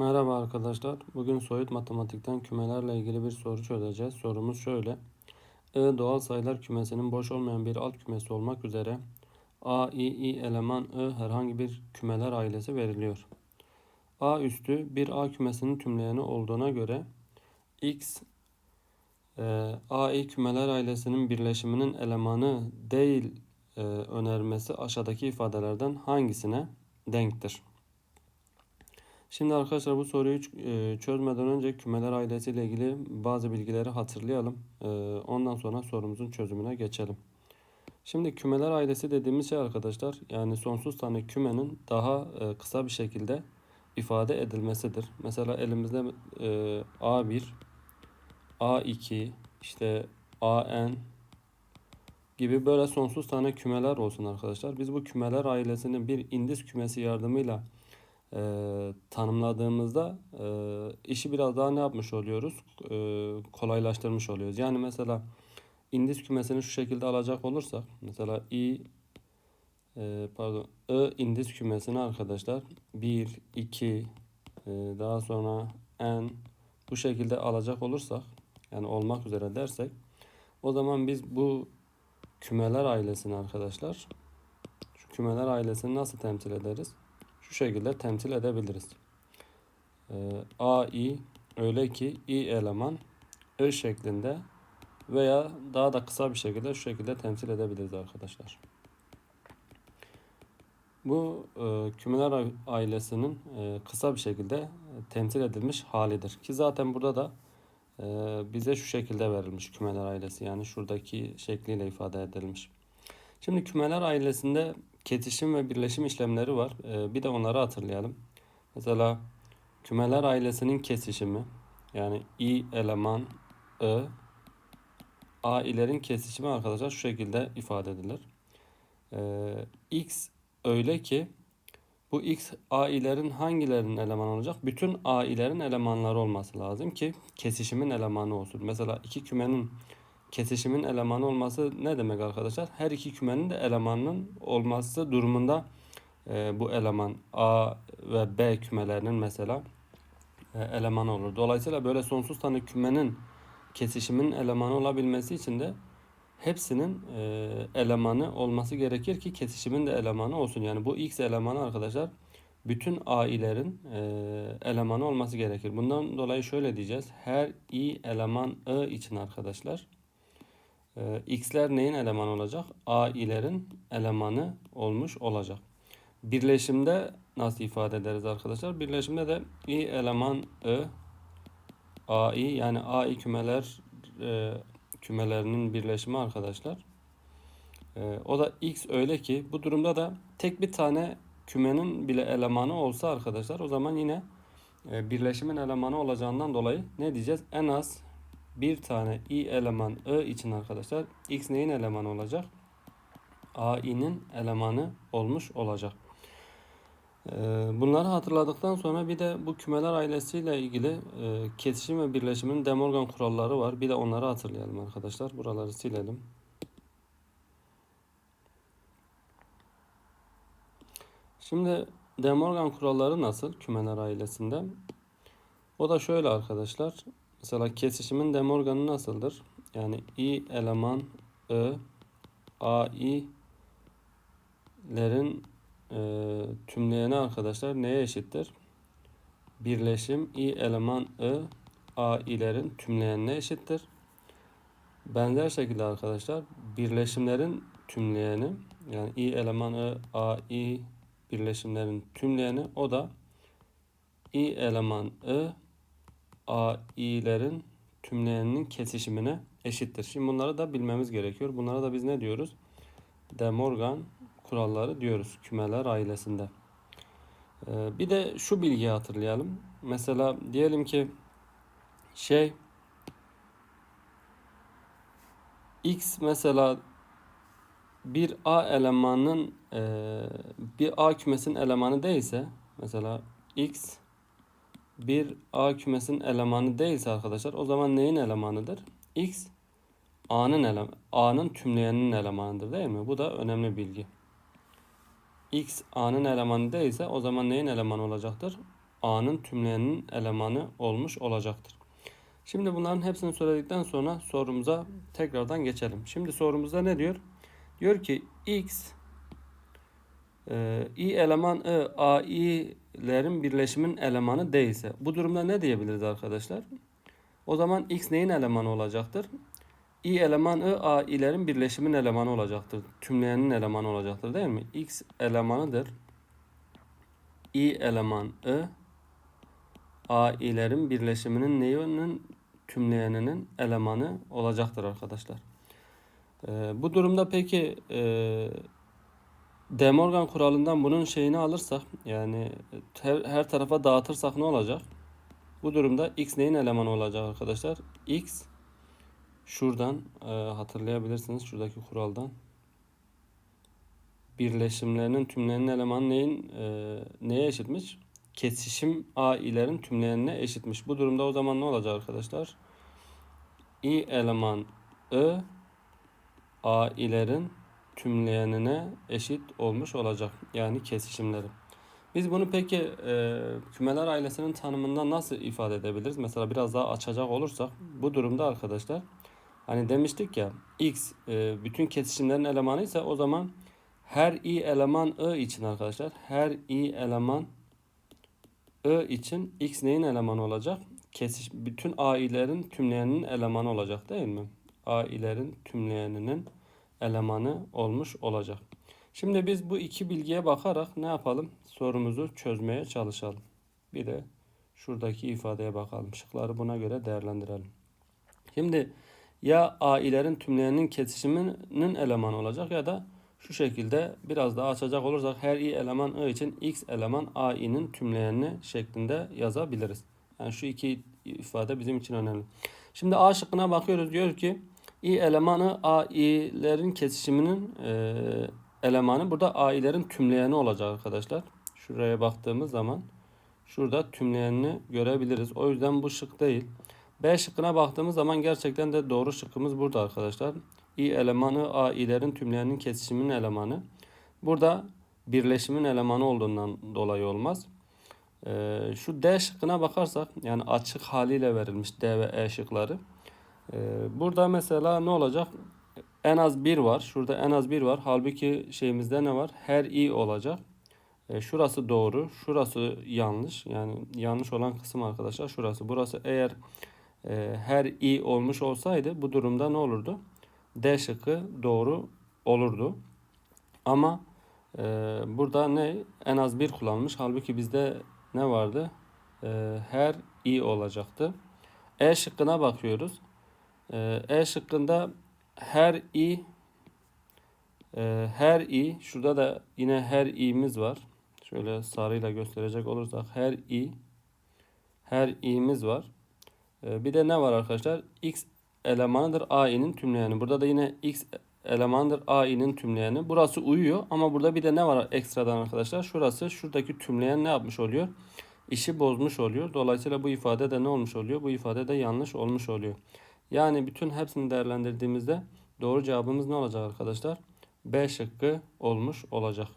Merhaba arkadaşlar. Bugün soyut matematikten kümelerle ilgili bir soru çözeceğiz. Sorumuz şöyle. I doğal sayılar kümesinin boş olmayan bir alt kümesi olmak üzere A, I, I eleman I herhangi bir kümeler ailesi veriliyor. A üstü bir A kümesinin tümleyeni olduğuna göre X e, A, I kümeler ailesinin birleşiminin elemanı değil e, önermesi aşağıdaki ifadelerden hangisine denktir? Şimdi arkadaşlar bu soruyu e, çözmeden önce kümeler ailesiyle ilgili bazı bilgileri hatırlayalım. E, ondan sonra sorumuzun çözümüne geçelim. Şimdi kümeler ailesi dediğimiz şey arkadaşlar yani sonsuz tane kümenin daha e, kısa bir şekilde ifade edilmesidir. Mesela elimizde A1, A2, işte AN gibi böyle sonsuz tane kümeler olsun arkadaşlar. Biz bu kümeler ailesinin bir indis kümesi yardımıyla e, tanımladığımızda e, işi biraz daha ne yapmış oluyoruz? E, kolaylaştırmış oluyoruz. Yani mesela indis kümesini şu şekilde alacak olursak mesela i e, pardon i indis kümesini arkadaşlar 1 2 e, daha sonra n bu şekilde alacak olursak yani olmak üzere dersek o zaman biz bu kümeler ailesini arkadaşlar şu kümeler ailesini nasıl temsil ederiz? Şu şekilde temsil edebiliriz. Ee, A, I öyle ki I eleman I şeklinde veya daha da kısa bir şekilde şu şekilde temsil edebiliriz arkadaşlar. Bu e, kümeler ailesinin e, kısa bir şekilde temsil edilmiş halidir. Ki zaten burada da e, bize şu şekilde verilmiş kümeler ailesi. Yani şuradaki şekliyle ifade edilmiş. Şimdi kümeler ailesinde kesişim ve birleşim işlemleri var. Ee, bir de onları hatırlayalım. Mesela kümeler ailesinin kesişimi yani i eleman i a ilerin kesişimi arkadaşlar şu şekilde ifade edilir. Ee, x öyle ki bu x a ilerin hangilerinin elemanı olacak? Bütün a ilerin elemanları olması lazım ki kesişimin elemanı olsun. Mesela iki kümenin kesişimin elemanı olması ne demek arkadaşlar? Her iki kümenin de elemanının olması durumunda e, bu eleman A ve B kümelerinin mesela e, elemanı olur. Dolayısıyla böyle sonsuz tane kümenin kesişimin elemanı olabilmesi için de hepsinin e, elemanı olması gerekir ki kesişimin de elemanı olsun. Yani bu x elemanı arkadaşlar bütün a'lerin e, elemanı olması gerekir. Bundan dolayı şöyle diyeceğiz. Her i eleman i için arkadaşlar e, x'ler neyin elemanı olacak? A ilerin elemanı olmuş olacak. Birleşimde nasıl ifade ederiz arkadaşlar? Birleşimde de i eleman i a i yani a i kümeler e, kümelerinin birleşimi arkadaşlar. E, o da x öyle ki bu durumda da tek bir tane kümenin bile elemanı olsa arkadaşlar o zaman yine e, birleşimin elemanı olacağından dolayı ne diyeceğiz? En az bir tane i eleman i için arkadaşlar x neyin elemanı olacak? a i'nin elemanı olmuş olacak. Ee, bunları hatırladıktan sonra bir de bu kümeler ailesiyle ilgili e, kesişim ve birleşimin De Morgan kuralları var. Bir de onları hatırlayalım arkadaşlar. Buraları silelim. Şimdi De Morgan kuralları nasıl kümeler ailesinde? O da şöyle arkadaşlar. Mesela kesişimin De Morgan'ı nasıldır? Yani i eleman i a i'lerin e, tümleyeni arkadaşlar neye eşittir? Birleşim i eleman i a i'lerin tümleyenine eşittir. Benzer şekilde arkadaşlar birleşimlerin tümleyeni yani i eleman i a i birleşimlerin tümleyeni o da i eleman i AI'lerin tümleyeninin kesişimine eşittir. Şimdi bunları da bilmemiz gerekiyor. Bunlara da biz ne diyoruz? De Morgan kuralları diyoruz kümeler ailesinde. Ee, bir de şu bilgiyi hatırlayalım. Mesela diyelim ki şey X mesela bir A elemanının e, bir A kümesinin elemanı değilse mesela X bir A kümesinin elemanı değilse arkadaşlar o zaman neyin elemanıdır? X A'nın eleman A'nın tümleyeninin elemanıdır değil mi? Bu da önemli bilgi. X A'nın elemanı değilse o zaman neyin elemanı olacaktır? A'nın tümleyeninin elemanı olmuş olacaktır. Şimdi bunların hepsini söyledikten sonra sorumuza tekrardan geçelim. Şimdi sorumuzda ne diyor? Diyor ki x e, i eleman i a i'lerin birleşimin elemanı değilse bu durumda ne diyebiliriz arkadaşlar? O zaman x neyin elemanı olacaktır? i eleman i a i'lerin birleşimin elemanı olacaktır. Tümleyenin elemanı olacaktır değil mi? x elemanıdır. i eleman i a i'lerin birleşiminin neyinin tümleyeninin elemanı olacaktır arkadaşlar. Ee, bu durumda peki e, De Morgan kuralından bunun şeyini alırsak yani her, her tarafa dağıtırsak ne olacak? Bu durumda x neyin elemanı olacak arkadaşlar? x şuradan e, hatırlayabilirsiniz şuradaki kuraldan. Birleşimlerinin tümlerinin elemanı neyin e, neye eşitmiş? Kesişim a ilerin tümleyenine eşitmiş. Bu durumda o zaman ne olacak arkadaşlar? i eleman i a ilerin tümleyenine eşit olmuş olacak. Yani kesişimleri. Biz bunu peki e, kümeler ailesinin tanımında nasıl ifade edebiliriz? Mesela biraz daha açacak olursak bu durumda arkadaşlar hani demiştik ya x e, bütün kesişimlerin elemanı ise o zaman her i eleman i için arkadaşlar her i eleman i için x neyin elemanı olacak? Kesiş bütün a i'lerin tümleyeninin elemanı olacak değil mi? a i'lerin tümleyeninin elemanı olmuş olacak. Şimdi biz bu iki bilgiye bakarak ne yapalım? Sorumuzu çözmeye çalışalım. Bir de şuradaki ifadeye bakalım. Şıkları buna göre değerlendirelim. Şimdi ya a'lerin tümleyeninin kesişiminin elemanı olacak ya da şu şekilde biraz daha açacak olursak her i eleman i için x eleman a'nin tümleyenini şeklinde yazabiliriz. Yani şu iki ifade bizim için önemli. Şimdi A şıkkına bakıyoruz. Diyor ki i elemanı a i'lerin kesişiminin e, elemanı burada a i'lerin tümleyeni olacak arkadaşlar. Şuraya baktığımız zaman şurada tümleyenini görebiliriz. O yüzden bu şık değil. B şıkkına baktığımız zaman gerçekten de doğru şıkkımız burada arkadaşlar. i elemanı a i'lerin tümleyeninin kesişiminin elemanı. Burada birleşimin elemanı olduğundan dolayı olmaz. Ee, şu D şıkkına bakarsak yani açık haliyle verilmiş D ve E şıkları. Ee, burada mesela ne olacak? En az bir var. Şurada en az bir var. Halbuki şeyimizde ne var? Her i olacak. Ee, şurası doğru. Şurası yanlış. Yani yanlış olan kısım arkadaşlar şurası. Burası eğer e, her i olmuş olsaydı bu durumda ne olurdu? D şıkkı doğru olurdu. Ama e, burada ne? En az bir kullanmış. Halbuki bizde ne vardı? E, her i olacaktı. E şıkkına bakıyoruz. E, e şıkkında her i e, her i şurada da yine her i'miz var. Şöyle sarıyla gösterecek olursak her i her i'miz var. E, bir de ne var arkadaşlar? x elemanıdır a i'nin tümleyeni. Burada da yine x elemandır a i'nin tümleyeni. Burası uyuyor ama burada bir de ne var ekstradan arkadaşlar? Şurası şuradaki tümleyen ne yapmış oluyor? İşi bozmuş oluyor. Dolayısıyla bu ifade de ne olmuş oluyor? Bu ifade de yanlış olmuş oluyor. Yani bütün hepsini değerlendirdiğimizde doğru cevabımız ne olacak arkadaşlar? B şıkkı olmuş olacak.